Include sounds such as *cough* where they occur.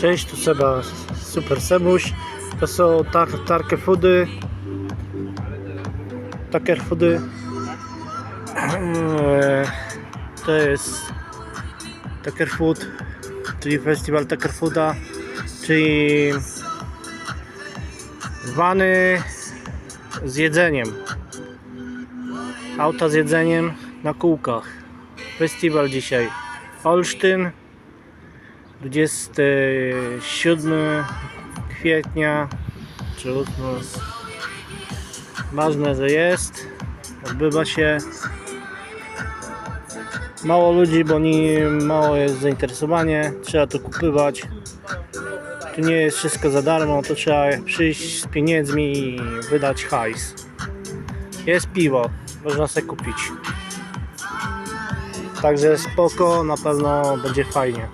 Cześć, tu Seba, Super Sebuś. To są tar Tarke Foody. Taker Foody. *clears throat* To jest Taker Food, czyli festiwal Taker Fooda, czyli wany z jedzeniem. Auta z jedzeniem na kółkach. Festiwal dzisiaj. Olsztyn. 27 kwietnia. Czy 8 ważne, że jest odbywa się. Mało ludzi, bo nie, mało jest zainteresowanie trzeba to kupywać. Tu nie jest wszystko za darmo to trzeba przyjść z pieniędzmi i wydać hajs. Jest piwo, można sobie kupić. Także spoko, na pewno będzie fajnie